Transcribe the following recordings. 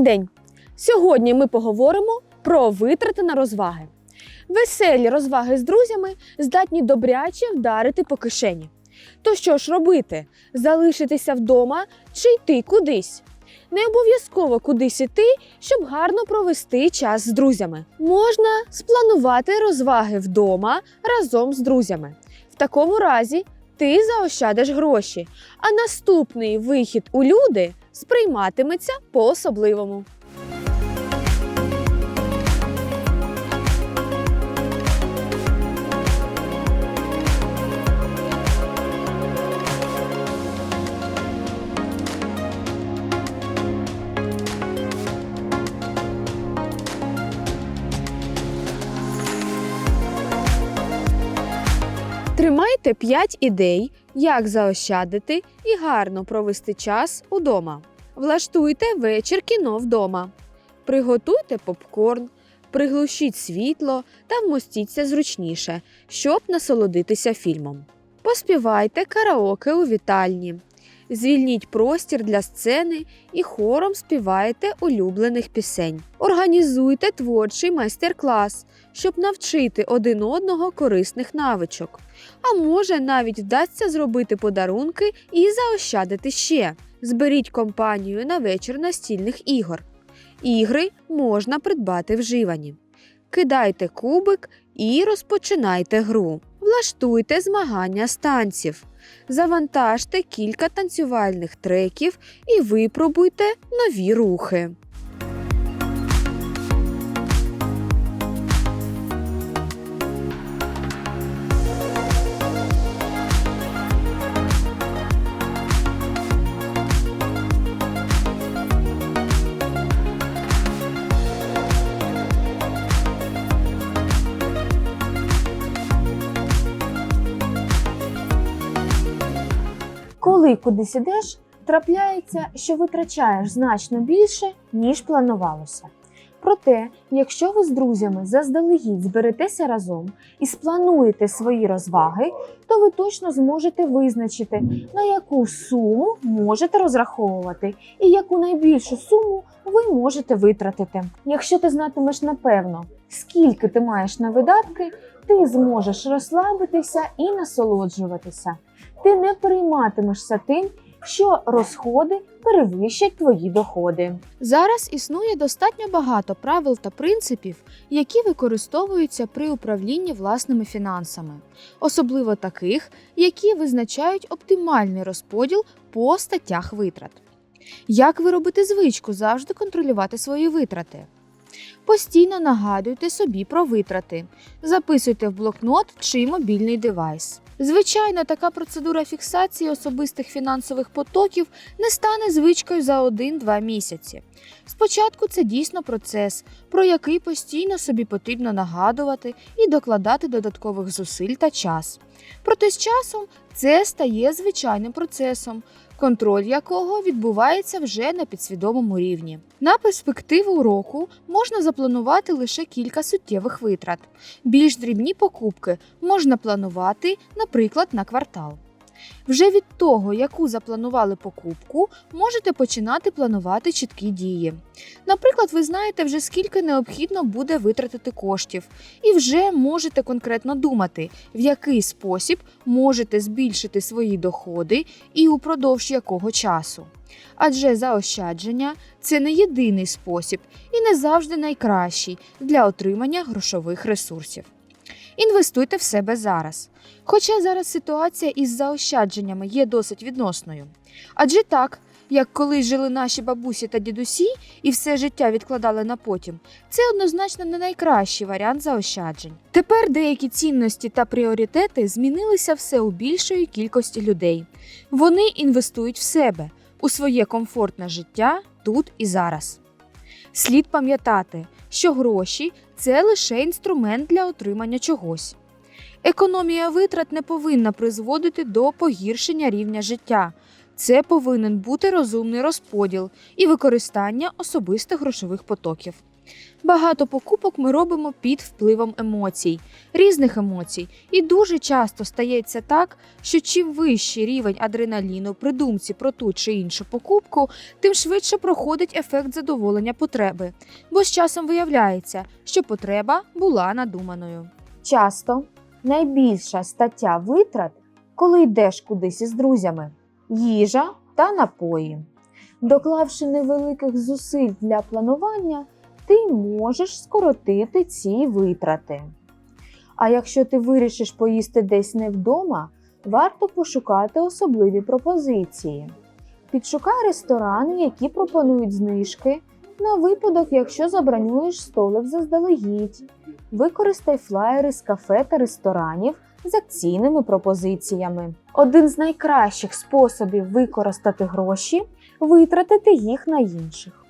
день! Сьогодні ми поговоримо про витрати на розваги. Веселі розваги з друзями здатні добряче вдарити по кишені. То що ж робити? Залишитися вдома чи йти кудись? Не обов'язково кудись іти, щоб гарно провести час з друзями. Можна спланувати розваги вдома разом з друзями. В такому разі ти заощадиш гроші, а наступний вихід у люди сприйматиметься по-особливому. Тримайте 5 ідей, як заощадити і гарно провести час удома. Влаштуйте вечір кіно вдома. Приготуйте попкорн, приглушіть світло та вмостіться зручніше, щоб насолодитися фільмом. Поспівайте караоке у вітальні. Звільніть простір для сцени і хором співайте улюблених пісень. Організуйте творчий майстер-клас, щоб навчити один одного корисних навичок. А може, навіть вдасться зробити подарунки і заощадити ще. Зберіть компанію на вечір настільних ігор. Ігри можна придбати вживані. Кидайте кубик і розпочинайте гру. Влаштуйте змагання з танців. Завантажте кілька танцювальних треків і випробуйте нові рухи. Коли кудись ідеш, трапляється, що витрачаєш значно більше, ніж планувалося. Проте, якщо ви з друзями заздалегідь зберетеся разом і сплануєте свої розваги, то ви точно зможете визначити, на яку суму можете розраховувати і яку найбільшу суму ви можете витратити. Якщо ти знатимеш напевно, скільки ти маєш на видатки, ти зможеш розслабитися і насолоджуватися. Ти не перейматимешся тим, що розходи перевищать твої доходи. Зараз існує достатньо багато правил та принципів, які використовуються при управлінні власними фінансами, особливо таких, які визначають оптимальний розподіл по статтях витрат. Як ви робите звичку завжди контролювати свої витрати? Постійно нагадуйте собі про витрати, записуйте в блокнот чи мобільний девайс. Звичайно, така процедура фіксації особистих фінансових потоків не стане звичкою за 1-2 місяці. Спочатку це дійсно процес, про який постійно собі потрібно нагадувати і докладати додаткових зусиль та час. Проте з часом це стає звичайним процесом, контроль якого відбувається вже на підсвідомому рівні. На перспективу року можна запланувати лише кілька суттєвих витрат. Більш дрібні покупки можна планувати, наприклад, на квартал. Вже від того, яку запланували покупку, можете починати планувати чіткі дії. Наприклад, ви знаєте вже скільки необхідно буде витратити коштів, і вже можете конкретно думати, в який спосіб можете збільшити свої доходи і упродовж якого часу. Адже заощадження це не єдиний спосіб і не завжди найкращий для отримання грошових ресурсів. Інвестуйте в себе зараз. Хоча зараз ситуація із заощадженнями є досить відносною. Адже так, як колись жили наші бабусі та дідусі і все життя відкладали на потім, це однозначно не найкращий варіант заощаджень. Тепер деякі цінності та пріоритети змінилися все у більшої кількості людей. Вони інвестують в себе, у своє комфортне життя тут і зараз. Слід пам'ятати, що гроші це лише інструмент для отримання чогось. Економія витрат не повинна призводити до погіршення рівня життя. Це повинен бути розумний розподіл і використання особистих грошових потоків. Багато покупок ми робимо під впливом емоцій, різних емоцій, і дуже часто стається так, що чим вищий рівень адреналіну при думці про ту чи іншу покупку, тим швидше проходить ефект задоволення потреби, бо з часом виявляється, що потреба була надуманою. Часто найбільша стаття витрат, коли йдеш кудись із друзями їжа та напої. Доклавши невеликих зусиль для планування, ти можеш скоротити ці витрати. А якщо ти вирішиш поїсти десь не вдома, варто пошукати особливі пропозиції. Підшукай ресторани, які пропонують знижки, на випадок, якщо забронюєш столик заздалегідь. Використай флаєри з кафе та ресторанів з акційними пропозиціями. Один з найкращих способів використати гроші витратити їх на інших.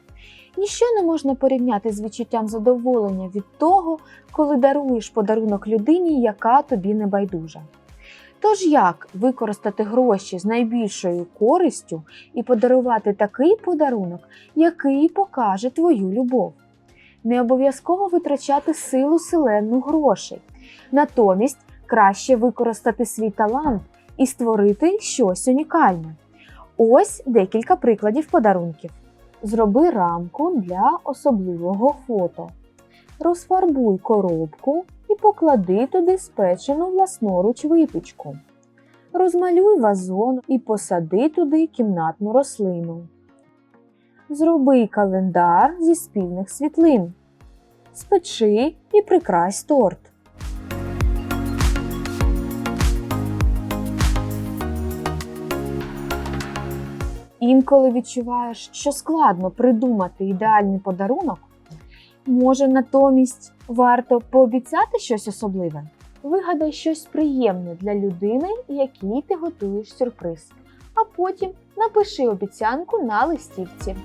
Ніщо не можна порівняти з відчуттям задоволення від того, коли даруєш подарунок людині, яка тобі не байдужа. Тож як використати гроші з найбільшою користю і подарувати такий подарунок, який покаже твою любов? Не обов'язково витрачати силу селенну грошей. Натомість краще використати свій талант і створити щось унікальне. Ось декілька прикладів подарунків. Зроби рамку для особливого фото. Розфарбуй коробку і поклади туди спечену власноруч випічку. Розмалюй вазон і посади туди кімнатну рослину. Зроби календар зі спільних світлин. Спечи і прикрась торт. Інколи відчуваєш, що складно придумати ідеальний подарунок. Може, натомість варто пообіцяти щось особливе? Вигадай щось приємне для людини, якій ти готуєш сюрприз, а потім напиши обіцянку на листівці.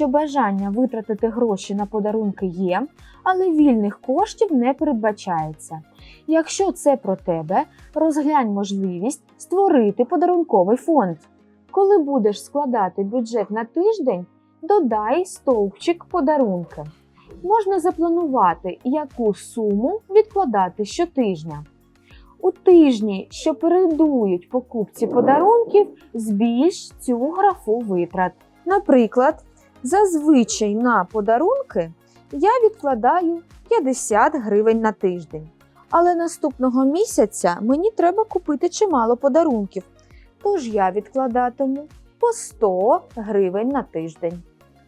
Що бажання витратити гроші на подарунки є, але вільних коштів не передбачається. Якщо це про тебе, розглянь можливість створити подарунковий фонд. Коли будеш складати бюджет на тиждень, додай стовпчик подарунки. Можна запланувати, яку суму відкладати щотижня. У тижні, що передують покупці подарунків, збільш цю графу витрат. Наприклад, зазвичай на подарунки я відкладаю 50 гривень на тиждень. Але наступного місяця мені треба купити чимало подарунків, тож я відкладатиму по 100 гривень на тиждень.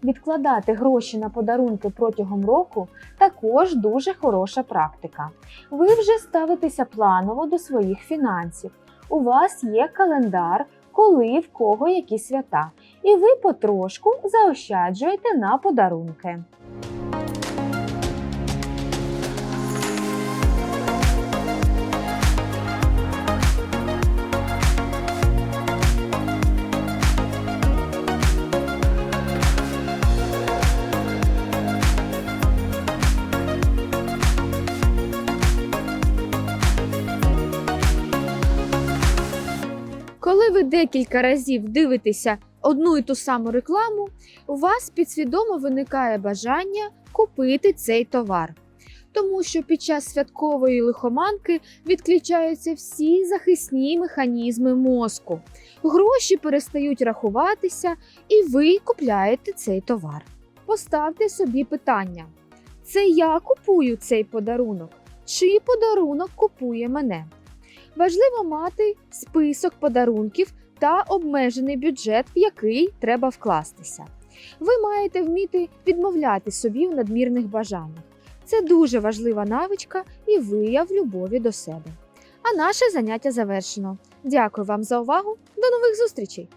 Відкладати гроші на подарунки протягом року також дуже хороша практика. Ви вже ставитеся планово до своїх фінансів. У вас є календар, коли в кого які свята, і ви потрошку заощаджуєте на подарунки. Коли ви декілька разів дивитеся одну і ту саму рекламу, у вас підсвідомо виникає бажання купити цей товар. Тому що під час святкової лихоманки відключаються всі захисні механізми мозку. Гроші перестають рахуватися, і ви купляєте цей товар. Поставте собі питання: це я купую цей подарунок, чи подарунок купує мене? Важливо мати список подарунків та обмежений бюджет, в який треба вкластися. Ви маєте вміти відмовляти собі в надмірних бажаннях. Це дуже важлива навичка і вияв любові до себе. А наше заняття завершено. Дякую вам за увагу. До нових зустрічей!